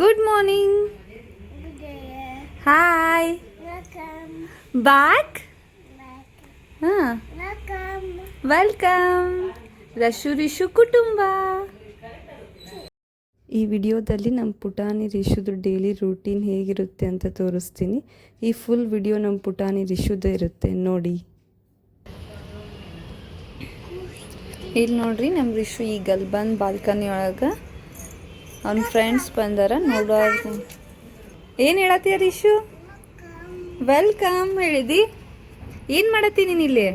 Good morning hi. Back ಹಾಂ Welcome. Welcome Rashu Rishu ಕುಟುಂಬ ಈ ವಿಡಿಯೋದಲ್ಲಿ ನಮ್ಮ ಪುಟಾಣಿ ರಿಶುದು ಡೈಲಿ ರೂಟೀನ್ ಹೇಗಿರುತ್ತೆ ಅಂತ ತೋರಿಸ್ತೀನಿ. ಈ ಫುಲ್ ವಿಡಿಯೋ ನಮ್ಮ ಪುಟಾಣಿ ರಿಶುದು ಇರುತ್ತೆ ನೋಡಿ. ಇಲ್ಲಿ ನೋಡ್ರಿ ನಮ್ಮ ರಿಶು ಈ ಗಲ್ಬನ್ ಬಂದು ಬಾಲ್ಕನಿ ಒಳಗೆ ಅವ್ನ ಫ್ರೆಂಡ್ಸ್ ಬಂದಾರ ನೋಡೋ ಏನು ಹೇಳತ್ತೀಯ ರಿಶು? ವೆಲ್ಕಮ್ ಹೇಳಿದಿ. ಏನು ಮಾಡತ್ತಿ ನೀನು ಇಲ್ಲಿ?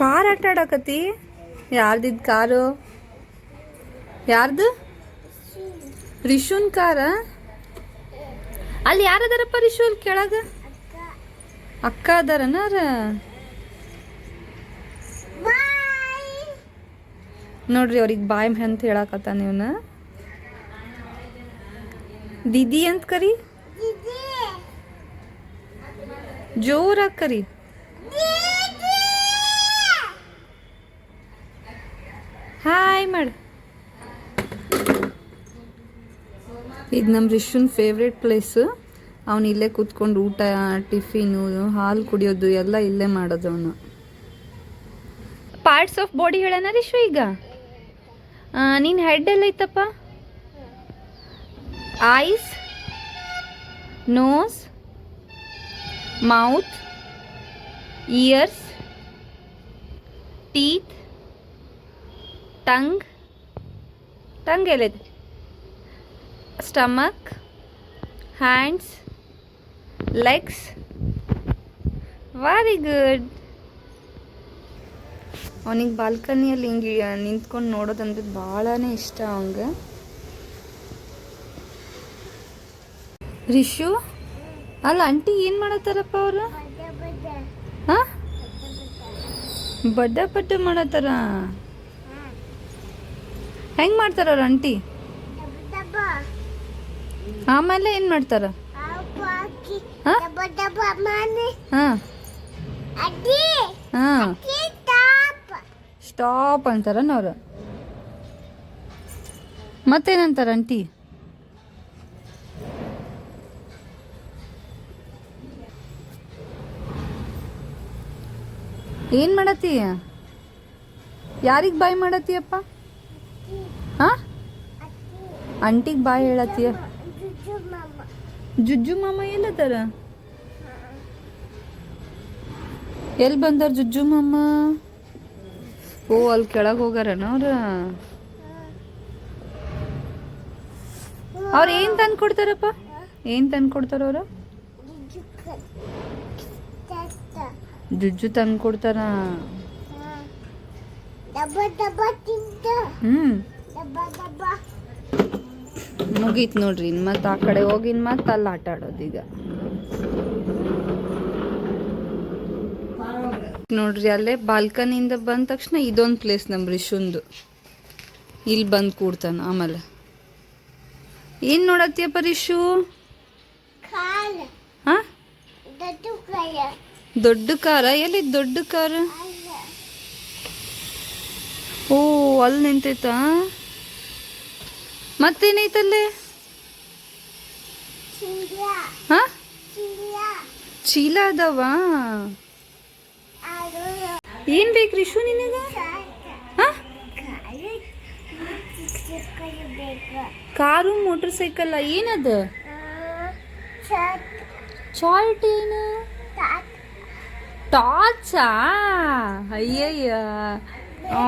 ಕಾರ್ ಆಟ ಆಡಕತ್ತಿ ಯಾರ್ದಿದ್ ಕಾರು? ಯಾರ್ದು? ರಿಶುನ್ ಕಾರ? ಅಲ್ಲಿ ಯಾರದಾರಪ್ಪ ರಿಶು ಅಲ್ಲಿ ಕೆಳಗೆ? ಅಕ್ಕ ಅದಾರನಾರ ನೋಡ್ರಿ ಅವ್ರಿಗೆ ಬಾಯ್ ಅಂತ ಹೇಳಕತ್ತ ನೀವನ ದೀದಿ ಅಂತ ಕರಿ? ಜೋರ ಜೋರಾಗಿ ಕರಿ. ಹಾಯ್ ಮಾಡ. ಇದು ನಮ್ಮ ರಿಶುನ್ ಫೇವ್ರೆಟ್ ಪ್ಲೇಸ್ ಅವನು ಇಲ್ಲೇ ಕೂತ್ಕೊಂಡು ಊಟ, ಟಿಫಿನು, ಹಾಲು ಕುಡಿಯೋದು ಎಲ್ಲ ಇಲ್ಲೇ ಮಾಡೋದು ಅವನು. ಪಾರ್ಟ್ಸ್ ಆಫ್ ಬಾಡಿ ಹೇಳೋಣ ರಿಶು ಈಗ? ನೀನು head ಎಲ್ಲೈತಪ್ಪ? Eyes nose mouth ears teeth tongue tongue ಎಲ್ಲೈತೆ stomach hands legs very good ಅವನಿಗೆ ಬಾಲ್ಕನಿಯಲ್ಲಿ ಹಿಂಗೆ ನಿಂತ್ಕೊಂಡು ನೋಡೋದಂದ್ರೆ ಭಾಳನೇ ಇಷ್ಟ ಅವಂಗೆ ರಿಶು ಅಲ್ಲ ಆಂಟಿ ಏನು ಮಾಡತ್ತಾರಪ್ಪ ಅವರು. ಹಾಂ ಬಡ್ಡ ಬಡ್ಡ ಮಾಡತ್ತಾರ ಹೆಂಗೆ ಮಾಡ್ತಾರ ಅವ್ರ ಆಂಟಿ. ಆಮೇಲೆ ಏನು ಮಾಡ್ತಾರ? ಹಾಂ ಹಾಂ? ಸ್ಟಾಪ್ ಅಂತಾರ ಅವ್ರು. ಮತ್ತೇನಂತಾರ ಅಂಟಿ ಏನು ಮಾಡತ್ತಿ? ಯಾರಿಗೆ ಬಾಯ್ ಮಾಡತ್ತೀಯಪ್ಪ? ಹಾಂ? ಅಂಟಿಗೆ ಬಾಯ್ ಹೇಳತ್ತೀಯ. ಜುಜ್ಜು ಮಾಮ ಎಲ್ಲದಾರ ಎಲ್ಲಿ ಬಂದಾರ ಜುಜ್ಜು ಮಾಮ? ಓ, ಅಲ್ಲಿ ಕೆಳಗೆ ಹೋಗಾರನ ಅವ್ರ ಅವ್ರು ಏನು ತಂದು ಕೊಡ್ತಾರಪ್ಪ ಏನು ತಂದು ಕೊಡ್ತಾರ ಅವರು. ಜುಜ್ಜು ತಂದು ಕೊಡ್ತಾರ. ಹ್ಞೂ. ಮುಗೀತು ನೋಡ್ರಿ ಇನ್ನು ಮತ್ತೆ ಆ ಕಡೆ ಹೋಗಿ ಇನ್ನು ಮತ್ತೆ ಅಲ್ಲಿ ಆಟ ಆಡೋದು ಈಗ ನೋಡ್ರಿ ಅಲ್ಲೇ ಬಾಲ್ಕನಿಯಿಂದ ಬಂದ ತಕ್ಷಣ ಇದೊಂದು ಪ್ಲೇಸ್ ನಮ್ಮ ರಿಶುಂದು ಇಲ್ಲಿ ಬಂದು ಕೂಡ್ತಾನ ಆಮೇಲೆ ಏನು ನೋಡತ್ತೀಯಪ್ಪ ರಿಶು. ಹಾಂ. ದೊಡ್ಡ ಕಾರ ಎಲ್ಲಿ ದೊಡ್ಡ ಕಾರ ಓ ಅಲ್ಲಿ ನಿಂತೈತಾ ಮತ್ತೇನೈತಲ್ಲಿ. ಹಾಂ. ಚೀಲ ಅದಾವ. ಏನು ಬೇಕು ರಿಶು ನಿನಗೆ? ಕಾರು ಮೋಟರ್ ಸೈಕಲ್ ಏನದ? ಚಾಲ್ಟ್ ಏನು. ಟಾರ್ಚಾ ಅಯ್ಯಯ್ಯ. ಹಾ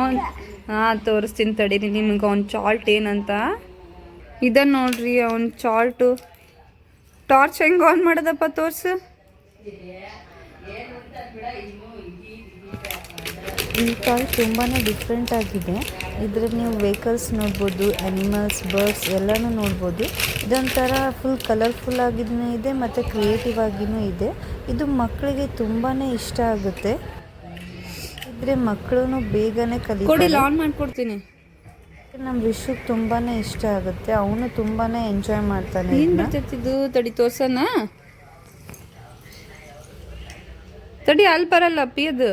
ಹಾಂ, ತೋರಿಸ್ತೀನಿ ತಡೀರಿ ನಿಮ್ಗೆ ಅವ್ನ ಚಾಲ್ಟ್ ಏನಂತ? ಇದ ನೋಡ್ರಿ, ಅವ್ನ ಚಾಲ್ಟು ಟಾರ್ಚ್ ಹೆಂಗೆ ಆನ್ ಮಾಡೋದಪ್ಪ, ತೋರ್ಸು. ಈ ಕಾರ್ ತುಂಬಾ ಡಿಫ್ರೆಂಟ್ ಆಗಿದೆ. ಇದ್ರಲ್ಲಿ ನೀವು ವೆಹಿಕಲ್ಸ್ ನೋಡ್ಬೋದು ಅನಿಮಲ್ಸ್ ಬರ್ಡ್ಸ್ ಎಲ್ಲನೂ ನೋಡ್ಬೋದು. ಇದೊಂಥರ ಫುಲ್ ಕಲರ್ಫುಲ್ ಆಗಿದೂ ಇದೆ ಮತ್ತು ಕ್ರಿಯೇಟಿವ್ ಆಗಿನೂ ಇದೆ. ಇದು ಮಕ್ಕಳಿಗೆ ತುಂಬಾ ಇಷ್ಟ ಆಗುತ್ತೆ. ಇದ್ರೆ ಮಕ್ಕಳು ಬೇಗನೆ ಕಲಿ ಆನ್ ಮಾಡ್ಕೊಡ್ತೀನಿ. ನಮ್ಮ ವಿಶ್ವಕ್ಕೆ ತುಂಬಾ ಇಷ್ಟ ಆಗುತ್ತೆ. ಅವನು ತುಂಬಾ ಎಂಜಾಯ್ ಮಾಡ್ತಾನೆ ಏನು ಬರ್ತಿರ್ತಿದ್ದು ತಡಿ ತೋರ್ಸನ ತಡಿ ಅಲ್ಲಿ ಬರಲ್ಲ ಅಪ್ಪಿ ಅದು.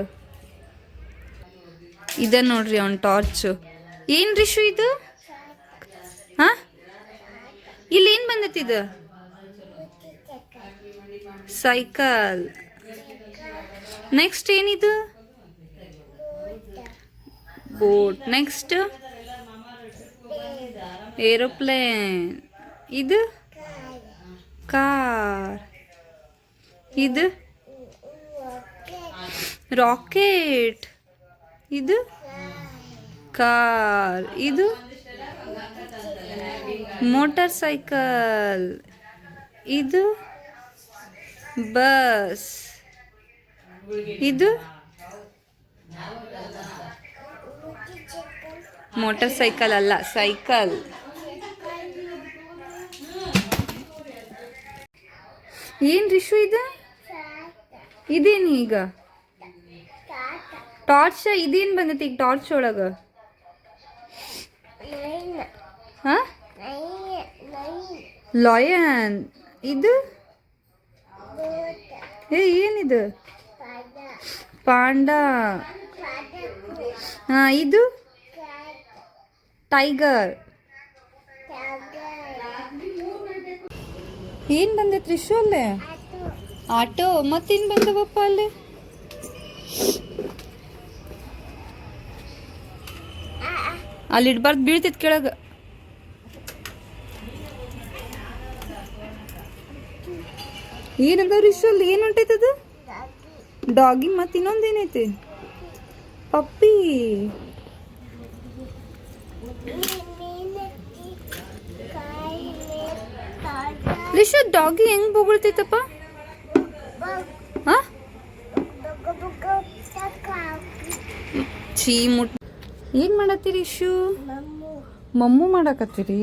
ಇದ ನೋಡ್ರಿ ಅವ್ನ ಟಾರ್ಚ್ ಏನ್ ರಿಶು ಇದು? ಹಾಂ? ಇಲ್ಲಿ ಏನು ಬಂದೈತಿ ಇದು? ಸೈಕಲ್ ನೆಕ್ಸ್ಟ್ ಏನಿದು? ಬೋಟ್ ನೆಕ್ಸ್ಟ್ ಏರೋಪ್ಲೇನ್ ಇದು? ಕಾರ್ ಇದು? ರಾಕೆಟ್ ಇದು ಕಾರ್. ಇದು ಮೋಟಾರ್ ಸೈಕಲ್. ಇದು ಬಸ್. ಇದು ಮೋಟರ್ ಸೈಕಲ್ ಅಲ್ಲ ಸೈಕಲ್. ಏನ್ ರಿಶು ಇದು? ಇದೇನು ಈಗ? ಟಾರ್ಚ್ ಇದೇನ್ ಬಂದೈತಿ ಈಗ ಟಾರ್ಚ್ ಒಳಗ? ಹಾ? ಲಾಯನ್ ಇದು? ಏ ಏನಿದು? ಪಾಂಡ. ಹಾಂ ಇದು? ಟೈಗರ್ ಏನ್ ಬಂದೈತಿ ರಿಶು ಅಲ್ಲೇ? ಆಟೋ ಮತ್ತೇನು ಬಂದವಪ್ಪ ಅಲ್ಲಿ? ಅಲ್ಲಿ ಇಡ್ಬಾರ್ದು ಬೀಳ್ತಿತ್ತು ಕೆಳಗೆ. ಏನದ ರಿಶು ಅಲ್ಲಿ ಏನ್ ಅದು? ಡಾಗಿ ಮತ್ತೆ ಇನ್ನೊಂದು ಏನೈತಿ? ಪಪ್ಪಿ ರಿಶು ಡಾಗಿ ಹೆಂಗ್ ಬೊಗಳ್ತೈತಪ್ಪ? ಹಾ? ಚೀ ಮುಟ್ ಏನ್ ಮಾಡತ್ತೀರಿ ಇಶು? ಮಮ್ಮು. ಮಾಡಕತ್ತೀರಿ?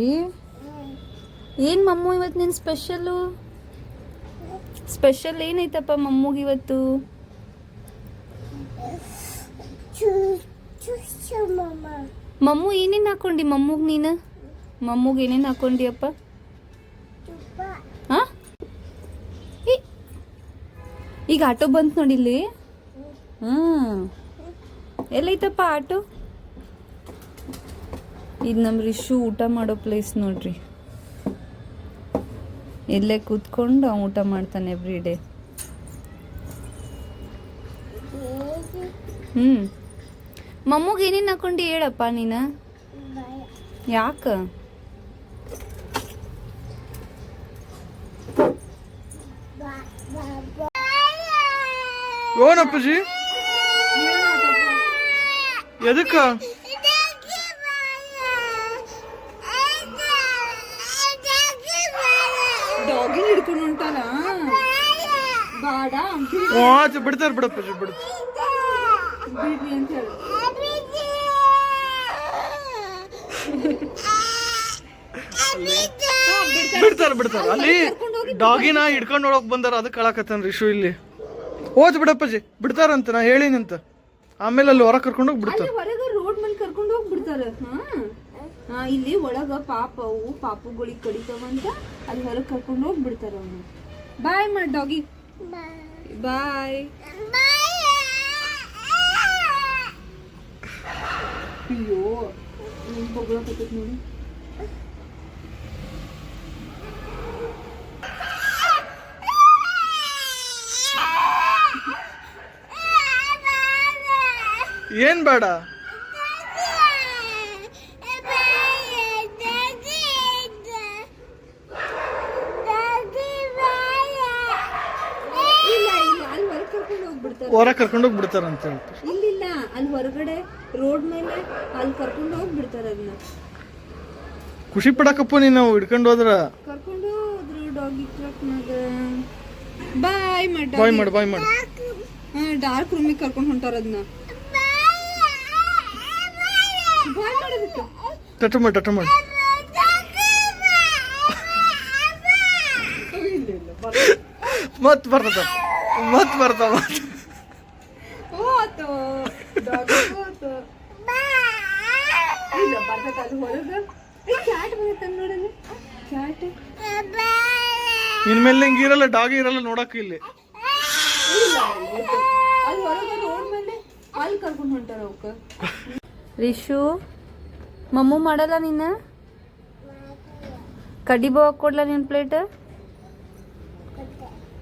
ಏನ್ ಮಮ್ಮು ಇವತ್ತು ನಿನ್ ಸ್ಪೆಷಲ್ಲು ಸ್ಪೆಷಲ್ ಏನೈತಪ್ಪ ಮಮ್ಮುಗೆ ಇವತ್ತು? ಮಮ್ಮು. ಏನೇನು ಹಾಕೊಂಡಿ ಮಮ್ಮುಗೆ ನೀನು? ಮಮ್ಮುಗೆ ಏನೇನು ಹಾಕೊಂಡಿ ಅಪ್ಪ ಹಾ ಈಗ ಆಟೋ ಬಂತು ನೋಡಿಲ್ಲಿ? ಹ್ಮ್. ಎಲ್ಲೈತಪ್ಪ ಆಟೋ? ಇದು ನಮ್ಮ ರಿಶು ಊಟ ಮಾಡೋ ಪ್ಲೇಸ್ ನೋಡ್ರಿ. ಇಲ್ಲೇ ಕೂತ್ಕೊಂಡು ಅವ್ನು ಊಟ ಮಾಡ್ತಾನೆ ಎವ್ರಿ ಡೇ ಹ್ಞೂ ಮಮ್ಮಗೆ ಏನೇನು ಹಾಕೊಂಡು ಹೇಳಪ್ಪ ನೀನು? ಯಾಕ? ಓನಪ್ಪಜಿ? ಎದಕ್ಕ ಡಾಗಿ ಹಿಡ್ಕೊಂಡು ಹೊಂಟಾನ ಬಾಡ ವಾಚ್ ಬಿಡ್ತಾರ ಬಿಡಪ್ಪ ಬಿಡು. ಬಿಡ್ರಿ ಅಂತ ಹೇಳು. ಬಿಡ್ತಾರ ಬಿಡ್ತಾರ. ಅಲ್ಲಿ ಡಾಗಿನ ಹಿಡ್ಕೊಂಡು ಹೋಗಕ್ ಬಂದಾರ ಅದಕ್ಕೆ ಕಳಕತ್ತನ್ ರಿಶು ಇಲ್ಲಿ. ಓದ್ ಬಿಡಪ್ಪಜಿ ಬಿಡ್ತಾರಂತ ನಾ ಹೇಳಿನಂತ ಆಮೇಲೆ ಅಲ್ಲಿ ಹೊರ ಕರ್ಕೊಂಡು ಹೋಗಿ ಬಿಡ್ತಾರ. ಹೊರಗೆ ರೋಡ್ ಮೇಲೆ ಕರ್ಕೊಂಡು ಹೋಗ್ಬಿಡ್ತಾರ ಹಾ. ಹಾ ಇಲ್ಲಿ ಒಳಗ ಪಾಪವು ಪಾಪುಗಳಿಗೆ ಕಡಿತಾವಂತ ಅಲ್ಲಿ ಹೊರಗೆ ಕರ್ಕೊಂಡು ಹೋಗ್ಬಿಡ್ತಾರ ಅವನು. ಬಾಯ್ ಮಾಡಿ ಡಾಗಿ. ಬಾಯ್ ಅಯ್ಯೋ ನೀನ್ ಬೊಗಳಕತ್ತೈತ್ ನೋಡಿ ಏನ್ ಬೇಡ ಇಲ್ಲ ಇಲ್ಲ ಅಲ್ಲಿ ಹೊರಗೆ ಕರ್ಕೊಂಡು ಹೋಗ್ಬಿಡ್ತಾರ ಹೊರ ಕರ್ಕೊಂಡು ಹೋಗಿ ಬಿಡ್ತಾರ ಅಂತ ಹೇಳ್ತಾರೆ. ಇಲ್ಲಿಲ್ಲ ಅಲ್ಲಿ ಹೊರಗಡೆ ರೋಡ್ ಮೇಲೆ ಅಲ್ಲಿ ಕರ್ಕೊಂಡು ಹೋಗ್ಬಿಡ್ತಾರ ಅದನ್ನ. ಖುಷಿ ಪಡಕಪ್ಪ ನೀನು ಹಿಡ್ಕೊಂಡು ಹೋದ್ರ? ಕರ್ಕೊಂಡು ಹೋದ್ರು ಡಾಗಿ ಟ್ರಕ್ನಾಗ ಬಾಯ್ ಮಾಡ ಬಾಯ್ ಮಾಡು ಬಾಯ್ ಮಾಡು. ಡಾರ್ಕ್ ರೂಮಿಗೆ ಕರ್ಕೊಂಡು ಹೊಂಟಾರ ಅದನ್ನ. ಬಾಯ್ ಮಾಡೋದಕ್ಕೆ ಟಟ ಮಾಡಿ ಟಟ ಮಾಡಿ. ಮತ್ ಬರ್ತದ ಮತ್ ಬರ್ತಾವ ಮತ್ ಡಾಗ್ ಡಾಗಿ ಹೋತು ಇಲ್ಲ ಬರ್ತೈತೆ ಅದು ಹೊರಗೆ. ಏ ಕ್ಯಾಟ್ ಬಂದೈತೆ ನೋಡಲ್ಲಿ ಕ್ಯಾಟ್ ಇನ್ಮೇಲೆ ಹಿಂಗೆ ಇರಲ್ಲ ಡಾಗಿ ಇರಲ್ಲ ನೋಡಕ್ ಇಲ್ಲಿ. ಅಲ್ಲಿ ಹೊರಗೆ ರೋಡ್ ಮೇಲೆ ಅಲ್ಲಿ ಕರ್ಕೊಂಡು ಹೊಂಟಾರ ಅವಕ್ಕ. ರಿಶು ಮಮ್ಮು ಮಾಡಲ್ಲ ನಿನ್ನ ಕಡಿಬೋ ಕೊಡ್ಲಾ ನಿನ್ನ ಪ್ಲೇಟ್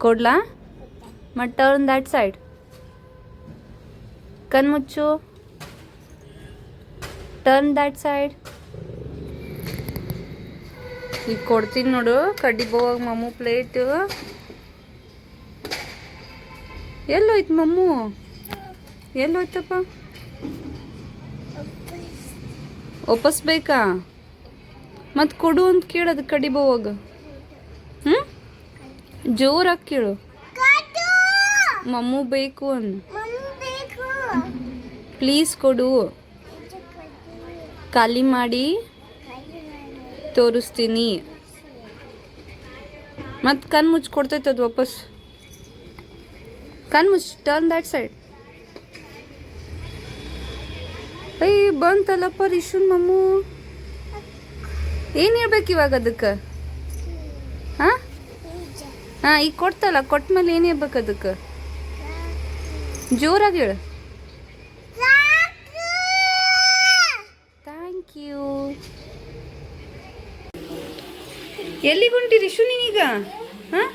ಕೊಡ್ಲಾ? ಮಟ್ಟ ಟರ್ನ್ ದ್ಯಾಟ್ ಸೈಡ್ ಕಣ್ಮುಚ್ಚು ಟರ್ನ್ ದ್ಯಾಟ್ ಸೈಡ್ ಈಗ ಕೊಡ್ತೀನಿ ನೋಡು. ಕಡಿಬೋವಾಗ ಮಮ್ಮು ಪ್ಲೇಟು ಎಲ್ಲೋಯ್ತು ಮಮ್ಮು? ಎಲ್ಲೋಯ್ತಪ್ಪ? ಒಪ್ಪಿಸ್ಬೇಕಾ? ಮತ್ತೆ ಮತ್ತು ಕೊಡು ಅಂತ ಕೇಳೋದು ಕಡಿಬೋವಾಗ ಹ್ಞೂ ಜೋರಾಗಿ ಕೇಳು. ಮಮ್ಮು ಬೇಕು ಅನ್. ಮಮ್ಮಿ ಬೇಕು ಪ್ಲೀಸ್ ಕೊಡು. ಖಾಲಿ ಮಾಡಿ. ತೋರಿಸ್ತೀನಿ. ಮತ್ತು ಕಣ್ಣು ಮುಚ್ಚಿ ಕೊಡ್ತೈತೆ ಅದು ವಾಪಸ್. ಕಣ್ಣು ಮುಚ್ಚಿ ಟರ್ನ್ ದ್ಯಾಟ್ ಸೈಡ್ ಅಯ್ಯ ಬಂತಲ್ಲಪ್ಪ ರಿಶುನ್ ಮಮ್ಮು. ಏನು ಹೇಳ್ಬೇಕು ಇವಾಗ ಅದಕ್ಕೆ? ಹಾಂ? ಹಾಂ, ಈಗ ಕೊಡ್ತಲ್ಲ, ಕೊಟ್ಮೇಲೆ ಏನು ಹೇಳ್ಬೇಕು ಅದಕ್ಕೆ? ಜೋರಾಗಿ ಹೇಳು. ಎಲ್ಲಿಗೆ ಹೊಂಟಿರಿ ಶು ನೀನೀಗ ಹಾಂ?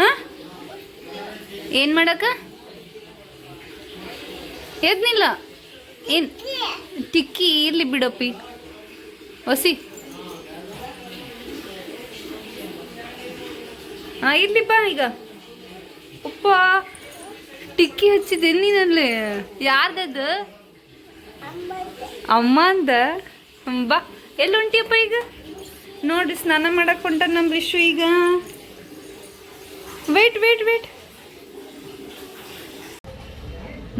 ಹಾಂ? ಏನು ಮಾಡಕ್ಕ? ಎದ್ನಿಲ್ಲ. ಏನು? ಟಿಕ್ಕಿ ಇರಲಿ ಬಿಡಪ್ಪಿ. ಹೊಸಿ ಹಾಂ ಇರಲಿ ಬಾ ಈಗ. ಉಪ್ಪ. ಟಿಕ್ಕಿ ಹಚ್ಚಿದೆ ನೀನಲ್ಲಿ ಯಾರ್ದದು? ಅಮ್ಮ ಅಂದ ಬಾ. ಎಲ್ಲಿ ಹೊಂಟಿಯಪ್ಪ ಈಗ? ನೋಡ್ರಿ ಸ್ನಾನ ಮಾಡಕ್ ಹೊಂಟ ನಮ್ಮ ರಿಶು ಈಗ. ವೇಟ್ ವೇಟ್ ವೇಟ್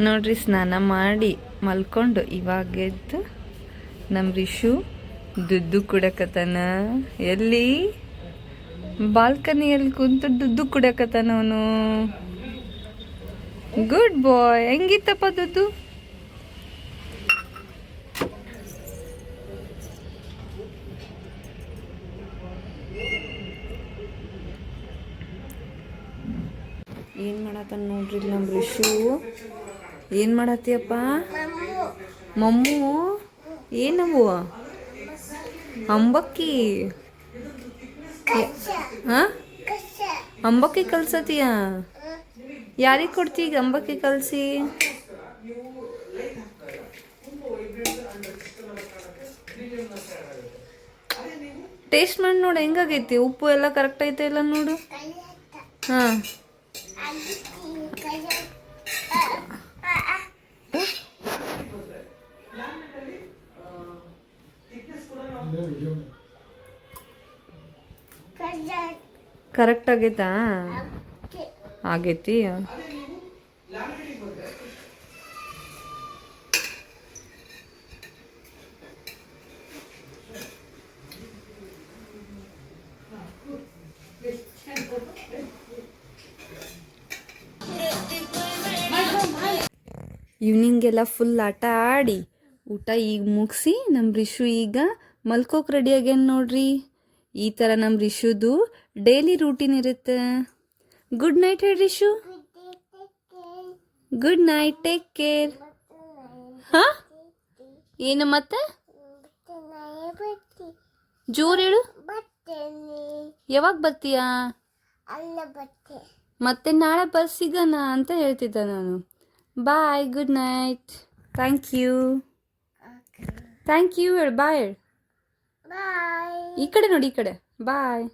ನೋಡ್ರಿ, ಸ್ನಾನ ಮಾಡಿ ಮಲ್ಕೊಂಡು ಇವಾಗ ಎದ್ದು ನಮ್ಮ ರಿಶು ದುಡ್ಡು ಕುಡಕತನ ಎಲ್ಲಿ? ಬಾಲ್ಕನಿಯಲ್ಲಿ ಕುಂತು ದುಡ್ಡು ಕುಡಕತನ ಅವನು. ಗುಡ್ ಬಾಯ್ ಹೆಂಗಿತ್ತಪ್ಪ ದುಡ್ಡು? ಏನು ಮಾಡತ್ತಾನ ನೋಡ್ರಿ ನಮ್ಮ ಋಷು ಏನು ಮಾಡತ್ತೀಯಪ್ಪ? ಮಮ್ಮು? ಏನವು ಅಂಬಕ್ಕಿ. ಹಾಂ ಅಂಬಕ್ಕಿ ಕಲ್ಸತೀಯ? ಯಾರಿಗೆ ಕೊಡ್ತಿ ಈಗ ಅಂಬಕ್ಕಿ ಕಲಸಿ? ಟೇಸ್ಟ್ ಮಾಡಿ ನೋಡು, ಹೆಂಗಾಗೈತಿ? ಉಪ್ಪು ಎಲ್ಲ ಕರೆಕ್ಟ್ ಐತೆ ಇಲ್ಲ ನೋಡು? ಹಾಂ. ಕರೆಕ್ಟ್ ಆಗೈತಾ? ಆಗೈತಿ. ಈವ್ನಿಂಗ್ ಎಲ್ಲ ಫುಲ್ ಆಟ ಆಡಿ ಊಟ ಈಗ ಮುಗಿಸಿ ನಮ್ಮ ರಿಶು ಈಗ ಮಲ್ಕೋಕ್ ರೆಡಿ ಆಗ್ಯಾನ ನೋಡ್ರಿ. ಈ ಥರ ನಮ್ಮ ರಿಶುದು ಡೈಲಿ ರೂಟೀನ್ ಇರುತ್ತೆ. ಗುಡ್ ನೈಟ್ ಹೇಳಿ Rishu good night take care ಹಾಂ? ಏನು ಮತ್ತೆ? ಜೋರ್ ಹೇಳು. ಯಾವಾಗ ಬರ್ತೀಯಾ? ಮತ್ತೆ ನಾಳೆ ಬಸ್ ಸಿಗೋಣ ಅಂತ ಹೇಳ್ತಿದ್ದೆ ನಾನು. Bye good night thank you thank you ಹೇಳು ಬಾಯ್ ಹೇಳು ಬಾಯ್ ಈ ಕಡೆ ನೋಡಿ ಈ ಕಡೆ. ಬಾಯ್